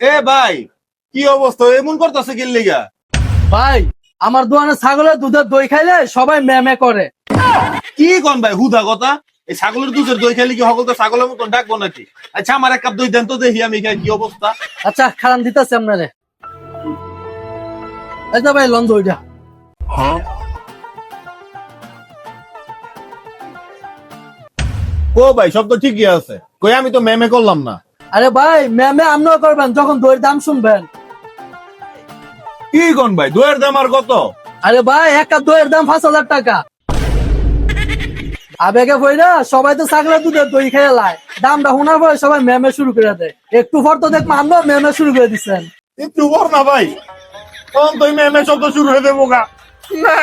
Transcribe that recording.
এ ভাই কি অবস্থা? এমন করতেছে কি ভাই আমার দোকানে ছাগলের দুধের দই খাইলে সবাই ম্যামে করে। কি কোন ভাই হুদা কথা? এই ছাগলের দুধের দই খাইলে কি সকল তো ছাগলের মতন ডাকবো নাকি? আচ্ছা আমার এক কাপ দই দেন তো দেখি আমি খাই কি অবস্থা? আচ্ছা খারান দিতেছে আপনারে। এই যে ভাই লঞ্চ ওইটা ও ভাই সব তো ঠিকই আছে। কই আমি তো মেমে করলাম না। আরে ভাই ম্যামে আপনিও করবেন যখন দইয়ের দাম শুনবেন। কি কোন ভাই দইয়ের দাম আর কত? আরে ভাই এক কাপ দইয়ের দাম পাঁচ হাজার টাকা। আবেগে বইরা সবাই তো ছাগলের দুধের দই খেয়ে লাই দামটা শোনার পরে সবাই ম্যামে শুরু করে দেয়। একটু পর তো দেখব আমরা ম্যামে শুরু করে দিচ্ছেন। একটু বল না ভাই। তখন তো মেমে শব্দ শুরু হয়ে দেবো গা। না